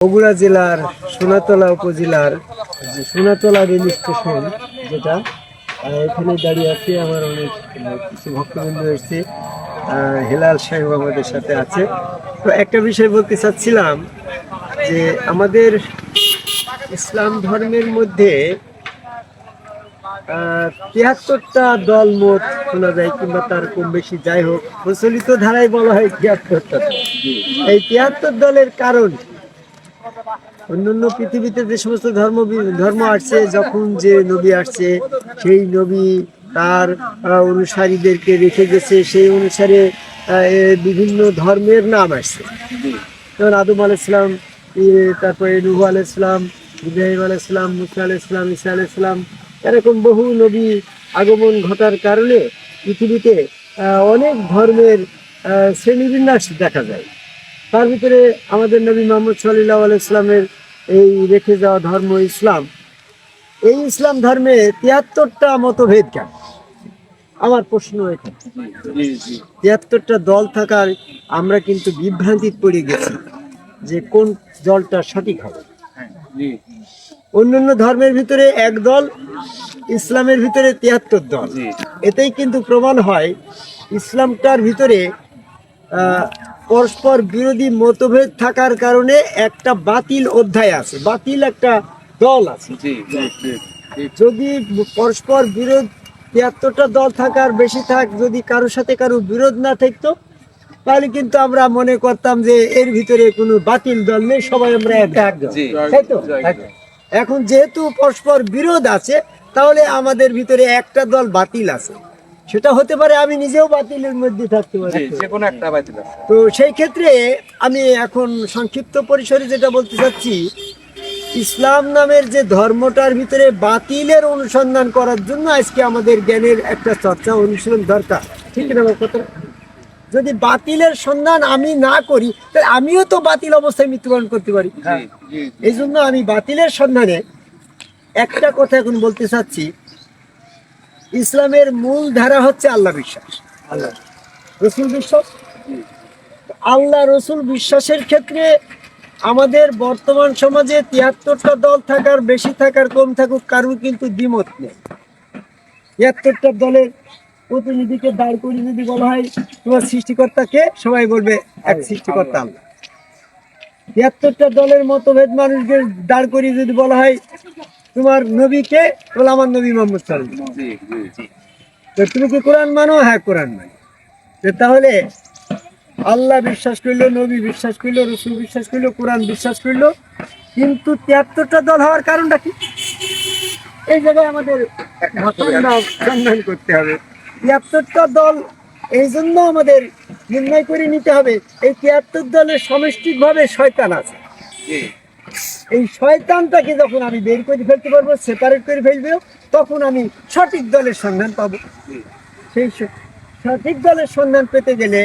বগুড়া জেলার সোনাতলা উপজেলার যে সোনাতলা রেল স্টেশন যেটা এখানে দাঁড়িয়ে আছে আমার অনেক কিছু ভক্তবৃন্দ এসছে হেলাল সাহেব আমাদের সাথে আছে। তো একটা বিষয় বলতে চাচ্ছিলাম যে আমাদের ইসলাম ধর্মের মধ্যে তিয়াত্তরটা দল মত শোনা যায় কিংবা তার কম বেশি, যাই হোক, প্রচলিত ধারায় বলা হয় তিয়াত্তরটা। এই তিয়াত্তর দলের কারণ অন্যান্য পৃথিবীতে যে সমস্ত ধর্ম ধর্ম আসছে, যখন যে নবী আসছে, সেই নবী তার অনুসারীদেরকে রেখে গেছে। সেই অনুসারে বিভিন্ন ধর্মের নাম আসছে। যেমন আদম আলাইসলাম তারপরে নুহু আলাইসলাম ইব্রাহিম আলাইসলাম মুসা আলাইসলাম ইসা আলাইসলাম এরকম বহু নবী আগমন ঘটার কারণে পৃথিবীতে অনেক ধর্মের শ্রেণীবিন্যাস দেখা যায়। তার ভিতরে আমাদের নবী মোহাম্মদ সাল্লাহ আলাইসলামের এই রেখে যাওয়া ধর্ম ইসলাম। এই ইসলাম ধর্মে তিয়াত্তরটা মতভেদ কেন? আমার প্রশ্ন এখানে। তিয়াত্তরটা দল থাকার আমরা কিন্তু বিভ্রান্তিত পড়ে গেছি যে কোন দলটা সঠিক হবে। অন্যান্য ধর্মের ভিতরে এক দল, ইসলামের ভিতরে তিয়াত্তর দল। এতেই কিন্তু প্রমাণ হয় ইসলামটার ভিতরে পরস্পর বিরোধী মতভেদ থাকার কারণে একটা বাতিল অধ্যায় আছে বাতিল একটা দল আছে। যদি পরস্পর বিরোধ তিয়াত্তরটা দল থাকার বেশি থাক যদি কারোর সাথে কারও বিরোধ না থাকতো তাহলে কিন্তু আমরা মনে করতাম যে এর ভিতরে কোনো বাতিল দল নেই সবাই আমরা এক। তাই তো? এখন যেহেতু পরস্পর বিরোধ আছে তাহলে আমাদের ভিতরে একটা দল বাতিল আছে। সেটা হতে পারে আমি নিজেও বাতিলের মধ্যে থাকতে পারি। যে কোনো একটা বাতিল তো সেই ক্ষেত্রে আমি এখন সংক্ষিপ্ত পরিসরে যেটা বলতে চাচ্ছি ইসলাম নামের যে ধর্মটার ভিতরে বাতিলের অনুসন্ধান করার জন্য আজকে আমাদের জ্ঞানের একটা চর্চা অনুশীলন দরকার। ঠিক না কথা যদি বাতিলের সন্ধান আমি না করি তাহলে আমিও তো বাতিল অবস্থায় মৃত্যুবরণ করতে পারি। এই জন্য আমি বাতিলের সন্ধানে একটা কথা এখন বলতে চাচ্ছি ইসলামের মূল ধারা হচ্ছে আল্লাহ বিশ্বাস। আল্লাহ। রসুল বিশ্বাস? আল্লাহ রসুল বিশ্বাসের ক্ষেত্রে আমাদের বর্তমান সমাজে তিয়াত্তরটা দল থাকার বেশি থাকার কম থাকুক কারোর কিন্তু দ্বিমত নেই। তিয়াত্তরটা দলের প্রতিনিধিকে দাঁড় করে যদি বলা হয় তোমার সৃষ্টিকর্তাকে সবাই বলবে এক সৃষ্টিকর্তা আল্লাহ। তিয়াত্তরটা দলের মতভেদ মানুষকে দাঁড় করিয়ে যদি বলা হয় তোমার নবীকে বলে আমার নবী মোহাম্মদ তো তুমি কি কোরআন মানো? হ্যাঁ কোরআন মানি। তাহলে আল্লাহ বিশ্বাস করল নবী বিশ্বাস করল রসুল বিশ্বাস করল কোরআন বিশ্বাস করল কিন্তু তিয়াত্তরটা দল হওয়ার কারণটা কি? এই জায়গায় আমাদের সন্ধান করতে হবে। তিয়াত্তরটা দল এই জন্য আমাদের নির্ণয় করে নিতে হবে এই তিয়াত্তর দলের সমষ্টিকভাবে শয়তান আছে। এই শয়তানটাকে যখন আমি বের করে ফেলতে পারব সেপারেট করে ফেলব তখন আমি সঠিক দলের সন্ধান পাবো। সেই সঠিক দলের সন্ধান পেতে গেলে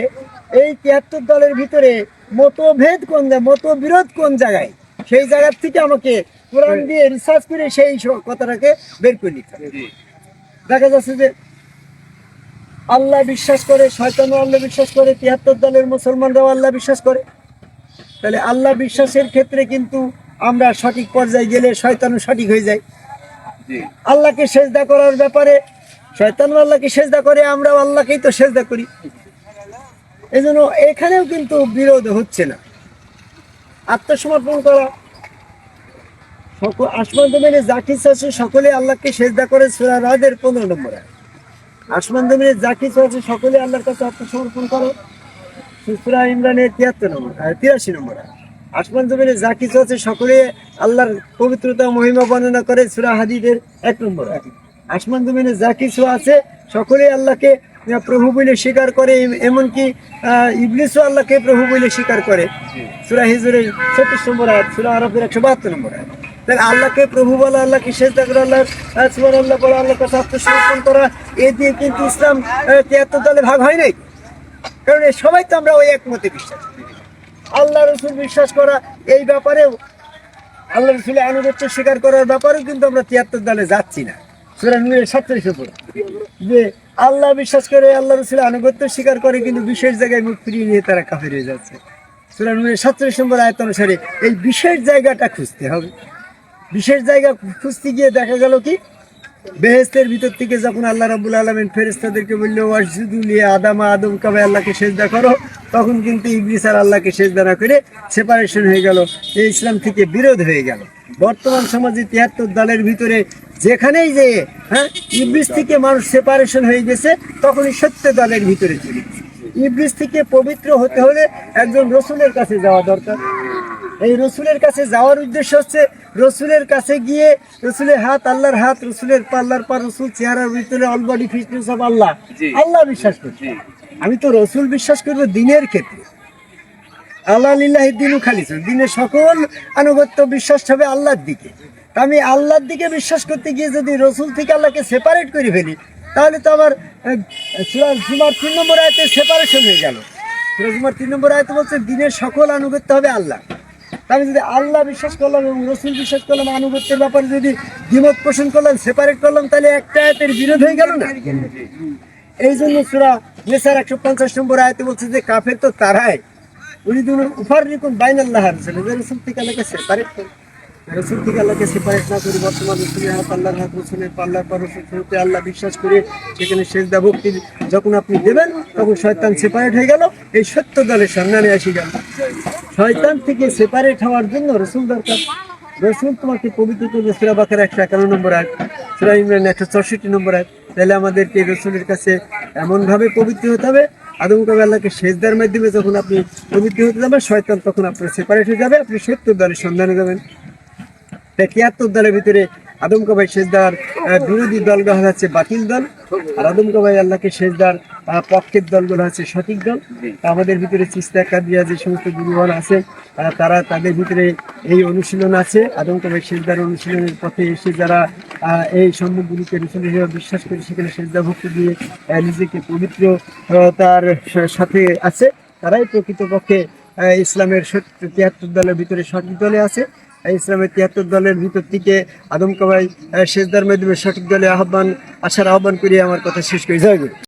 এই তিয়াত্তর দলের ভিতরে মতভেদ কোন মতবিরোধ কোন জায়গায়, সেই জায়গার থেকে আমাকে কোরআন দিয়ে রিসার্চ করে সেই কথাটাকে বের করে নিতে দেখা যাচ্ছে যে আল্লাহ বিশ্বাস করে, শয়তানও আল্লাহ বিশ্বাস করে, তিয়াত্তর দলের মুসলমানরাও আল্লাহ বিশ্বাস করে। তাহলে আল্লাহ বিশ্বাসের ক্ষেত্রে কিন্তু আমরা সঠিক পর্যায়ে গেলে শয়তানও সঠিক হয়ে যায়। আল্লাহকে সেজদা করার ব্যাপারে শয়তানও আল্লাহকে সেজদা করে আমরাও আল্লাহকেই তো সেজদা করি। এই জন্য এখানেও কিন্তু বিরোধ হচ্ছে না। আত্মসমর্পণ করা সকল আসমান জমিনে যা কিছু আছে সকলে আল্লাহকে সেজদা করে সুরা রাদের পনেরো নম্বর। আসমান জমিনে যা কিছু আছে সকলে আল্লাহর কাছে আত্মসমর্পণ করো। সুরা ইমরানের তিয়াত্তর নম্বর তিরাশি নম্বর। আসমান জমিনে যা কিছু আছে সকলে আল্লাহর পবিত্রতা মহিমা বর্ণনা করে সুরা হাদিদের এক নম্বর। আসমান জমিনে যা কিছু আছে সকলে আল্লাহকে প্রভু বলে স্বীকার করে এমনকি ইবলিসও আল্লাহকে প্রভু বলে স্বীকার করে। সুরা হিজুরের ছত্রিশ নম্বর আয়াত সুরা আরবের একশো বাহাত্তর নম্বর আয়াত। তাহলে আল্লাহকে প্রভু বলা আল্লাহকে শেষ করে আল্লাহ সুবান আল্লাহ বলা কাছে আত্মসমর্পণ করা এ দিয়ে কিন্তু ইসলাম তিয়াত্তর দলে ভাগ হয় নাই। কারণ সবাই তো আমরা ওই একমতে বিশ্বাস। করি। আল্লাহ রসুল বিশ্বাস করা এই ব্যাপারেও আল্লাহ রসুলের আনুগত্য স্বীকার করার ব্যাপারেও কিন্তু আমরা তিয়াত্তর দলে যাচ্ছি না। সুরা নুয়ের সাতত্রিশ যে আল্লাহ বিশ্বাস করে, আল্লাহ রসুলের আনুগত্য স্বীকার করে কিন্তু বিশেষ জায়গায় মুখ ফিরিয়ে নিয়ে তারা কাফের হয়ে যাচ্ছে। সুরা নূরের সাতচল্লিশ নম্বর আয়ত অনুসারে এই বিশেষ জায়গাটা খুঁজতে হবে। বিশেষ জায়গা খুঁজতে গিয়ে দেখা গেল কি? বেহেস্তের ভিতর থেকে যখন আল্লাহ রাবুল আলমেন ফেরেস্তাদেরকে বলল ওয়াসুদুলিয়ে আদামা আদম কাবে আল্লাহকে সেজদা করো, তখন কিন্তু ইবলিস আর আল্লাহকে সেজদা না করে সেপারেশন হয়ে গেল। এই ইসলাম থেকে বিরোধ হয়ে গেল। বর্তমান সমাজে তিয়াত্তর দলের ভিতরে যেখানেই যে হ্যাঁ ইবলিস থেকে মানুষ সেপারেশন হয়ে গেছে, তখনই সত্য দলের ভিতরে চলে। ইবলিস থেকে পবিত্র হতে হলে একজন রসুলের কাছে যাওয়া দরকার। এই রসুলের কাছে যাওয়ার উদ্দেশ্য হচ্ছে রসুলের কাছে গিয়ে রসুলের হাত আল্লাহর হাত রসুলের পাল্লার পর রসুল চেহারার ভিতরে all body fitness of Allah Allah বিশ্বাস করছি। আমি তো রসুল বিশ্বাস করব দিনের ক্ষেত্রে। আল্লাহ লিল্লাহি দিনু খালিস। দিনের সকল আনুগত্য বিশ্বাস হবে আল্লাহর দিকে। তা আমি আল্লাহর দিকে বিশ্বাস করতে গিয়ে যদি রসুল থেকে আল্লাহকে সেপারেট করে ফেলি তাহলে তো আমার জুমার তিন নম্বর আয়তে সেপারেশন হয়ে গেল। জুমার তিন নম্বর আয়তে বলছে দিনের সকল আনুগত্য হবে আল্লাহ তা আমি যদি আল্লাহ বিশ্বাস করলাম এবং রসুল বিশ্বাস করলাম, আনুগত্যের ব্যাপারে যদি দ্বিমত পোষণ করলাম সেপারেট করলাম, তাহলে একটা আয়াতের বিরোধ হয়ে গেল না? এই জন্য সুরা নেসার একশো পঞ্চাশ নম্বর আয়তে বলছে যে, কাফের তো তারাই। উনি তো উফার রিকুন বাইন আল্লাহ রসুল রসুল থেকে আল্লাহকে সেপারেট রসুল থেকে আল্লাহকে সেপারেট না করি বর্তমান রসুলের হাত, আল্লাহর হাত রসুলের পাল্লার পর রসুল শুরুতে আল্লাহ বিশ্বাস করে সেখানে শেষদা ভক্তি যখন আপনি দেবেন, তখন শয়তান সেপারেট হয়ে গেল। এই সত্য দলের সন্ধানে আসি গেল শয়তান থেকে সেপারেট হওয়ার জন্য রসুল দরকার। রসুল তোমাকে পবিত্র করবে সুরা বাকার একশো একান্ন নম্বর আট সুরা ইমরান একশো চৌষট্টি নম্বর আয় তাহলে আমাদেরকে রসুলের কাছে এমনভাবে পবিত্র হতে হবে, আদম কবে আল্লাহকে সেজদার মাধ্যমে যখন আপনি পবিত্র হতে যাবেন, শয়তান তখন আপনার সেপারেট হয়ে যাবে, আপনি সত্যর দলের সন্ধানে যাবেন। তাই তিয়াত্তর দলের ভিতরে আদম কবাই সেজদার আহ, বিরোধী দলগুলো হচ্ছে বাতিল দল। আর আদম কবাই আল্লাহকে আহ, পক্ষের দলগুলো হচ্ছে সঠিক দল। আমাদের ভিতরে চিস্তা কাদিয়া যে সমস্ত গুরুগণ আছে তারা তাদের ভিতরে এই অনুশীলন আছে। আদম কবাই সেজদার অনুশীলনের পথে এসে যারা এই সম্মুখগুলিকে রসুল বিশ্বাস করে সেখানে সেজদা ভক্তি দিয়ে নিজেকে পবিত্র তার সাথে আছে তারাই প্রকৃতপক্ষে ইসলামের তিয়াত্তর দলের ভিতরে সঠিক দলে আছে। ইসলামের তিয়াত্তর দলের ভিতর থেকে আদমকাবাই শেষদার মাধ্যমে সঠিক দলে আহ্বান, আসার আহ্বান করিয়ে আমার কথা শেষ করে। গুরু।